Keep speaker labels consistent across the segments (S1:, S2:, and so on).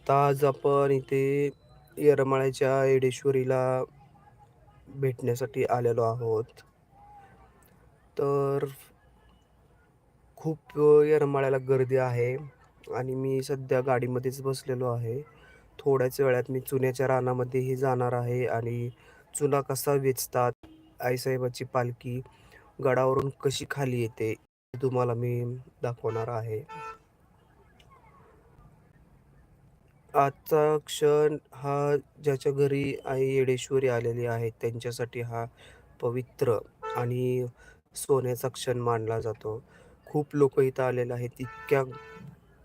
S1: आता आज आपण इथे येरमाळ्याच्या येडेश्वरीला भेटण्यासाठी आलेलो आहोत. तर खूप येरमाळ्याला गर्दी आहे आणि मी सध्या गाडीमध्येच बसलेलो आहे. थोड्याच वेळात मी चुन्याच्या रानामध्येही जाणार आहे आणि चुना कसा वेचतात, आईसाहेबाची पालखी गडावरून कशी खाली येते, तुम्हाला मी दाखवणार आहे. आजचा क्षण हा ज्याच्या घरी आई येडेश्वरी आलेली आहे त्यांच्यासाठी हा पवित्र आणि सोन्याचा क्षण मानला जातो. खूप लोक इथं आलेले आहेत. इतक्या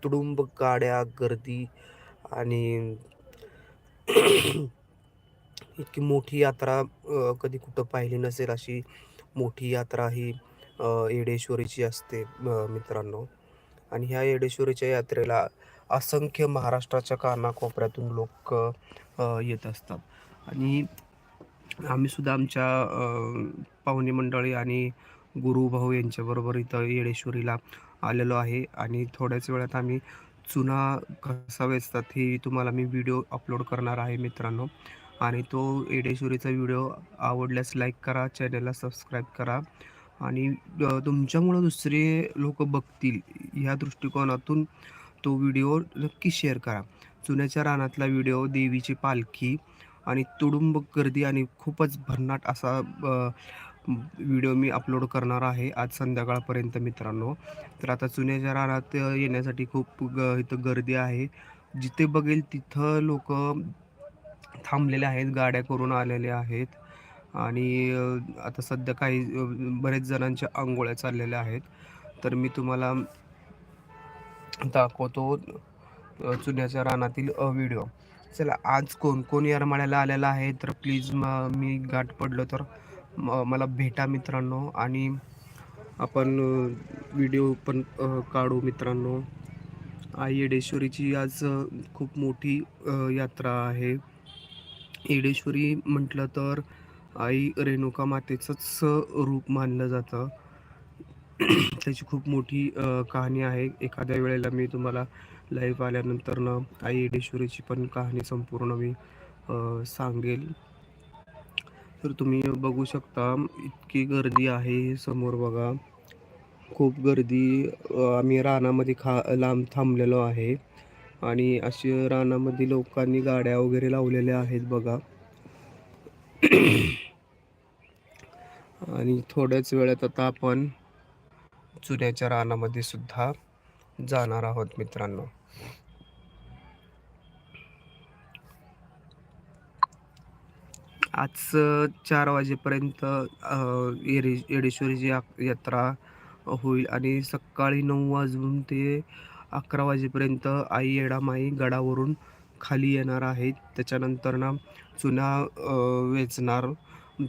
S1: तुडुंब गाड्या, गर्दी आणि इतकी मोठी यात्रा अ, कधी कुठं पाहिली नसेल अशी मोठी यात्रा ही अ, येडेश्वरीची असते अ, मित्रांनो. आणि ह्या येडेश्वरीच्या यात्रेला असंख्य महाराष्ट्राच्या कानाकोपऱ्यातून लोक येत असतात. आणि आम्हीसुद्धा आमच्या पाहुणे मंडळी आणि गुरुभाऊ यांच्याबरोबर इथं येडेश्वरीला आलेलो आहे. आणि थोड्याच वेळात आम्ही चुना कसा वेचतात हे तुम्हाला मी व्हिडिओ अपलोड करणार आहे मित्रांनो. आणि तो येडेश्वरीचा व्हिडिओ आवडल्यास लाईक करा चॅनलला सबस्क्राईब करा. आणि तुमच्यामुळं दुसरे लोक बघतील ह्या दृष्टिकोनातून तो व्हिडिओ नक्की शेअर करा. चुन्याच्या रानातला व्हिडिओ देवीची पालखी आणि तुडुंब गर्दी आणि खूपच भन्नाट असा व्हिडिओ मी अपलोड करणार आहे आज संध्याकाळपर्यंत मित्रांनो. तर आता चुन्याच्या रानात येण्यासाठी खूप ग इथं गर्दी आहे. जिथे बघेल तिथं लोक थांबलेले आहेत गाड्या करून आलेले आहेत आणि आता सध्या काही बरेच जणांच्या अंघोळ्या चाललेल्या आहेत. तर मी तुम्हाला दाखवतो चुन्याच्या रानातील अ, व्हिडिओ चला आज कोण कोण येरमाळ्याला आलेला आहे? तर प्लीज म मी गाठ पडलो तर मला भेटा मित्रांनो. आणि आपण व्हिडिओ पण काढू मित्रांनो. आई येडेश्वरीची आज खूप मोठी यात्रा आहे. येडेश्वरी म्हटलं तर आई रेणुका मातेचंच रूप मानलं जातं. त्याची खूप मोठी कहाणी आहे. एखाद्या वेळेला मी तुम्हाला लाईव्ह आल्यानंतरनं आई येडेश्वरीची पण कहाणी संपूर्ण मी सांगेल. तर तुम्ही बघू शकता इतकी गर्दी आहे समोर बघा. खूप गर्दी आम्ही रानामध्ये खा लांब थांबलेलो आहे. आणि अशी रानामध्ये लोकांनी गाड्या वगैरे लावलेल्या आहेत बघा. आणि थोड्याच वेळात आता आपण चुन्याच्या रानामध्ये सुद्धा जाणार आहोत मित्रांनो. आज चार वाजेपर्यंत अ, येरे येडेश्वरीची यात्रा होईल आणि सकाळी नऊ वाजून ते अकरा वाजेपर्यंत आई येडामाई गडावरून खाली येणार आहेत. त्याच्यानंतर ना चुना वेचणार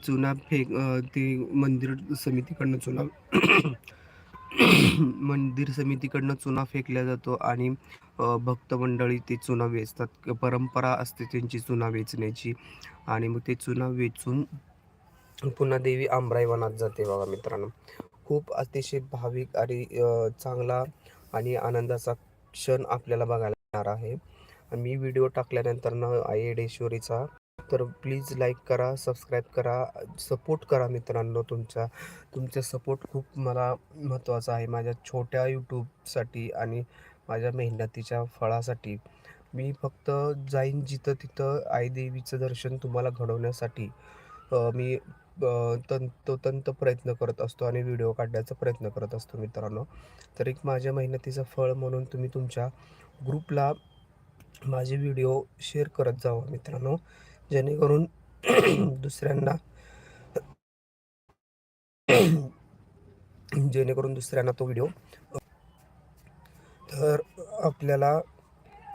S1: चुना फेक ते मंदिर समितीकडनं चुना मंदिर समितीकडनं चुना फेकला जातो आणि भक्त मंडळी ते चुना वेचतात. परंपरा असते त्यांची चुना वेचण्याची. आणि मग ते चुना वेचून पुन्हा देवी आंबराई वनात जाते बघा मित्रांनो. खूप अतिशय भाविक आणि चांगला आणि आनंदाचा क्षण आपल्याला बघायला मिळणार आहे. मी व्हिडिओ टाकल्यानंतर ना आई तर प्लीज लाईक करा सबस्क्राईब करा सपोर्ट करा मित्रांनो तुमचा. तुमचा सपोर्ट खूप मला महत्त्वाचा आहे माझ्या छोट्या यूट्यूबसाठी आणि माझ्या मेहनतीच्या फळासाठी. मी फक्त जाईन जिथं तिथं आई देवीचं दर्शन तुम्हाला घडवण्यासाठी. मी तंतोतंत प्रयत्न करत असतो आणि व्हिडिओ काढण्याचा प्रयत्न करत असतो मित्रांनो. तर एक माझ्या मेहनतीचं फळ म्हणून तुम्ही तुमच्या ग्रुपला माझे व्हिडिओ शेअर करत जावा मित्रांनो. जेणेकरून दुसऱ्यांना जेणेकरून दुसऱ्यांना तो व्हिडिओ तर आपल्याला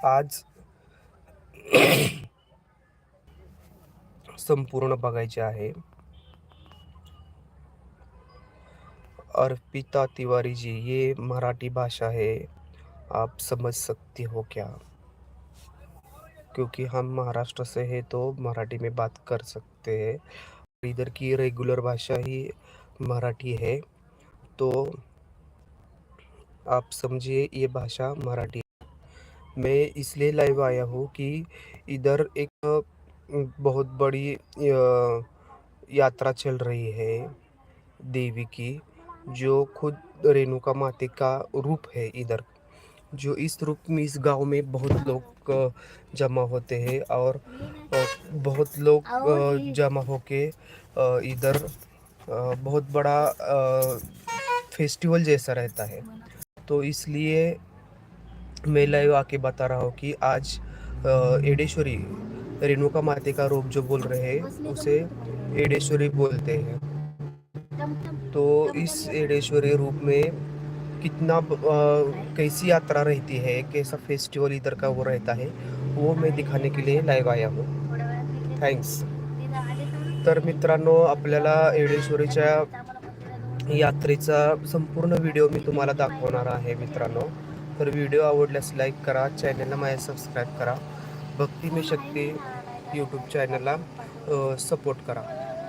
S1: आज संपूर्ण बघायचे आहे. अर्पिता तिवारी जी ये मराठी भाषा है आप समझ सकते हो क्या? क्योंकि हम महाराष्ट्र से हैं तो मराठी में बात कर सकते हैं। इधर की रेगुलर भाषा ही मराठी है तो आप समझिए ये भाषा मराठी मैं इसलिए लाइव आया हूँ कि इधर एक बहुत बड़ी यात्रा चल रही है देवी की, जो खुद रेणुका माते का रूप है इधर जो इस रूप में, इस गाँव में बहुत लोग जमा होते हैं और बहुत लोग जमा होके इधर बहुत बड़ा फेस्टिवल जैसा रहता है। तो इसलिए मैं लाइव आके बता रहा हूँ कि आज एडेश्वरी, रेणुका माते का रूप जो बोल रहे हैं, उसे एडेश्वरी बोलते हैं। तो इस एडेश्वरी रूप में कितना कैसी यात्रा रहती है? कैसा फेस्टिवल इधर का वो रहता है? वो मैं दिखाने के लिए लाईव्ह आया हूँ। थँक्स तर मित्रांनो आपल्याला येडेश्वरीच्या यात्रेचा संपूर्ण व्हिडिओ मी तुम्हाला दाखवणार आहे मित्रांनो. तर व्हिडिओ आवडल्यास लाईक करा चॅनलला माझ्या सबस्क्राईब करा. भक्ती मी शक्ती यूट्यूब चॅनलला सपोर्ट करा.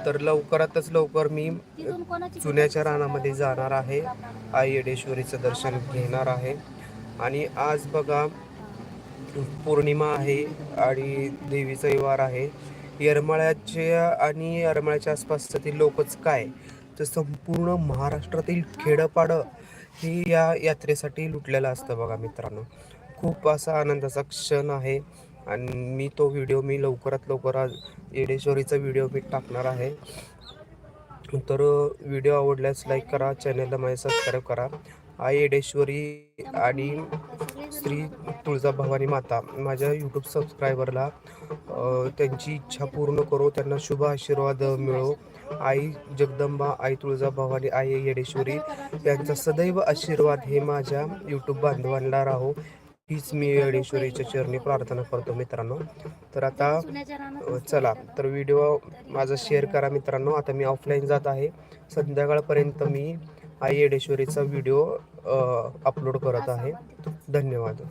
S1: तर लवकरातच लवकर मी चुन्याच्या रानामध्ये जाणार आहे. आई येडेश्वरीचं दर्शन घेणार आहे. आणि आज बघा पौर्णिमा आहे आणि देवीचा वार आहे. येरमाळ्याचे आणि येरमाळ्याच्या आसपासचे लोकच काय? तर संपूर्ण महाराष्ट्रातील खेडंपाडं हे या यात्रेसाठी लुटलेलं असतं बघा मित्रांनो. खूप असा आनंदाचा क्षण आहे. आणि मी तो व्हिडिओ मी लवकरात लवकर आज येडेश्वरीचा व्हिडिओ मी टाकणार आहे. तर व्हिडिओ आवडल्यास लाईक करा चॅनलला माझे सबस्क्राईब करा. आई येडेश्वरी आणि श्री तुळजाभवानी माता माझ्या यूट्यूब सबस्क्रायबरला त्यांची इच्छा पूर्ण करो त्यांना शुभ आशीर्वाद मिळो. आई जगदंबा आई तुळजाभवानी आई येडेश्वरी यांचा सदैव आशीर्वाद हे माझ्या यूट्यूब बांधवांना राहो. हीच मी येडेश्वरीच्या चरणी प्रार्थना करतो मित्रांनो. तर आता चला तर व्हिडिओ माझा शेअर करा मित्रांनो. आता मी ऑफलाईन जात आहे. संध्याकाळपर्यंत मी आई येडेश्वरीचा व्हिडिओ अपलोड करत आहे. धन्यवाद.